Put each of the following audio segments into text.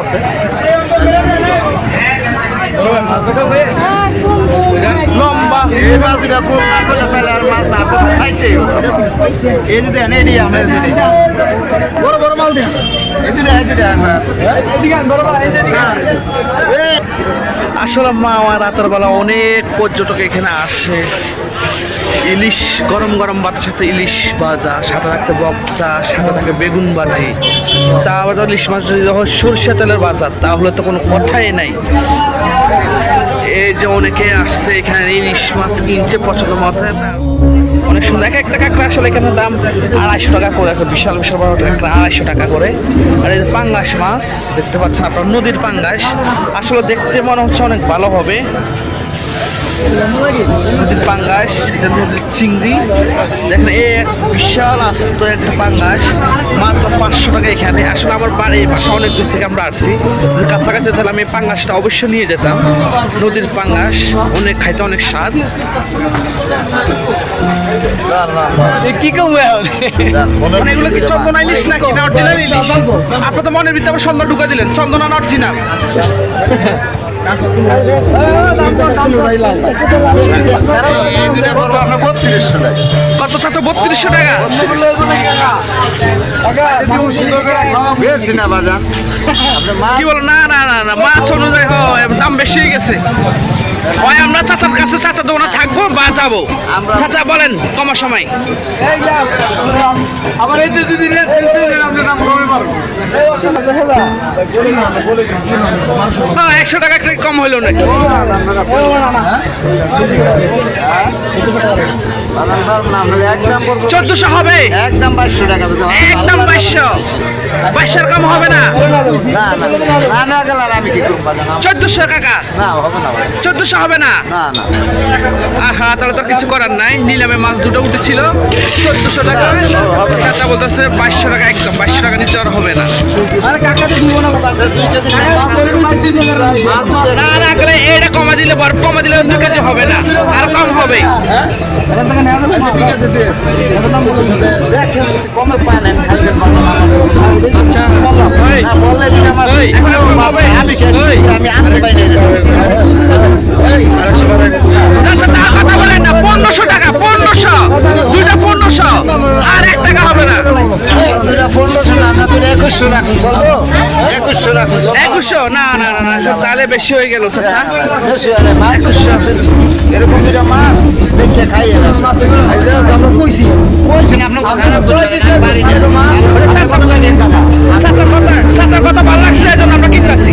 আছে। লম্বা। এই মাছ দুটা খুব না করলে পেলে আর মাছ আছে খাইতে হবে। এই যে দেন এডি আমরা বড় বড় মাল দেন। দুটা আমরা আসলে মা, আমার রাতের বেলা অনেক পর্যটক এখানে আসে। ইলিশ, গরম গরম ভাতের সাথে ইলিশ ভাজা, সাথে থাকতে বক্তা, সাথে থাকে বেগুন ভাজি। তা আবার ইলিশ মাছ যখন সরষে তেলের বাজার তাহলে তো কোনো কথাই নাই। এই যে অনেকে আসছে এখানে ইলিশ মাছ কিনছে পছন্দ মতো অনেক সুন্দর এক একটা কাঁকড়া আসলে এখানে দাম আড়াইশো টাকা করে, একটা বিশাল বিশাল বড় কাঁকড়া আড়াইশো টাকা করে। আর এই পাঙ্গাস মাছ, দেখতে পাচ্ছেন আপনার, নদীর পাঙ্গাস। আসলে দেখতে মনে হচ্ছে অনেক ভালো হবে। নদীর পাঙ্গাস নদীর চিংড়ি দেখেন এক বিশাল আস্ত একটা পাঙ্গাস মাত্র পাঁচশো টাকা এখানে। আসলে আমার বাড়ির পাশে অনেক দূর থেকে আমরা আসছি। কাছাকাছি তাহলে আমি পাঙ্গাসটা অবশ্যই নিয়ে যেতাম। নদীর পাঙ্গাস, অনেক খাইতে অনেক স্বাদ। মানে এগুলো কি চন্দনা ইলিশ না অরিজিনাল ইলিশ? আপনি তো মনের ভিতরে আবার ঢুকা দিলেন। চন্দনা অরিজিনাল? কত চাচ্ছ বত্রিশশো টাকা না বাজার কি বলো? না না না মাছ অনুযায়ী হয়, দাম বেশি গেছে। হয় আমরা চাচার কাছে চাচা দোকানে থাকব বা যাব? চাচা বলেন কমার সময়। আবার এই যদি হ্যাঁ একশো টাকা কম হইল নাকি? না একদম চোদ্দশো হবে? একদম বাইশশো টাকা একদম বাইশশো। বাইশশোর কম হবে না? না না না না গেলে আর আমি কি করব চোদ্দশো কাকা না হবে না ভাই চোদ্দশো হবে না? না না। আহা তাহলে তো কিছু করার নাই। নিলামে মাছ দুটো উঠেছিল। চোদ্দশো টাকা। বলতেছে বাইশশো টাকা একদম বাইশশো টাকা নিচে আর হবে না। এটা কমা দিলে বর কমা দিলে দু কেজি হবে না। আর কম হবে বাজার আচ্ছা। একুশশো রাখুন। একুশশো রাখুন। একুশশো? না না না না তাহলে বেশি হয়ে গেল চাচা। একুশশো। এরকম দুটা মাছ দেখে আমরা কইছি কইছি না আপনার চাচা কথা ভালো লাগছে এই আমরা কিনতেছি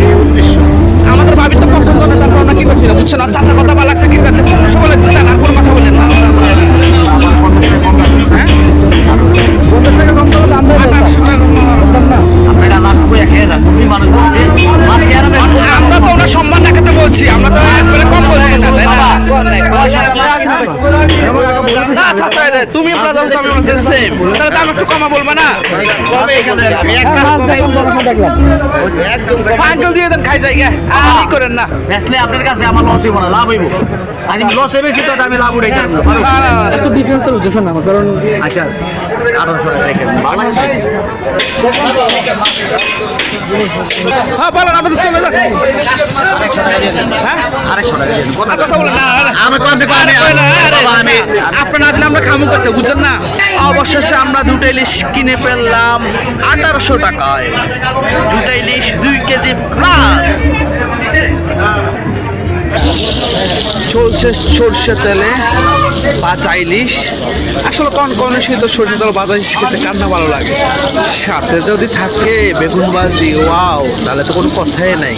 আমাদের ভাবি তো পছন্দ না তারপর আমরা কিনতেছি না বুঝছেন? চাচার কথা তুমি প্রধান সেম তাহলে দাম একটু কমা বলবে না? কমে আমি একটা একদম আঙ্কেল দিয়ে দেন খাই যাই আর করেন না। বেচলে আপনার কাছে আমার লস হইব না লাভ হইব। আজ লসে বেশি তো আমি লাভ উঠাইতে পারব না। ডিফারেন্স আমার কারণ আচ্ছা আঠারোশো হ্যাঁ বলেন আমরা তো চলে যাচ্ছি। হ্যাঁ? আরেকশো টাকা দেন। কথা বলেন না আমি আমি আপনার না দিলে আমরা খামু করতে বুঝছেন না? অবশেষে আমরা দুটো ইলিশ কিনে ফেললাম আঠারোশো টাকায়। দুটো ইলিশ দুই কেজি প্লাস চলছে সর্ষে তেলে বাজা ইলিশ। আসলে কন কন শীত সর্ষে তেল বাজা ইলিশ খেতে কান্না ভালো লাগে। সাথে যদি থাকে বেগুন বাজি ওয়াও, তাহলে তো কোনো কথাই নাই।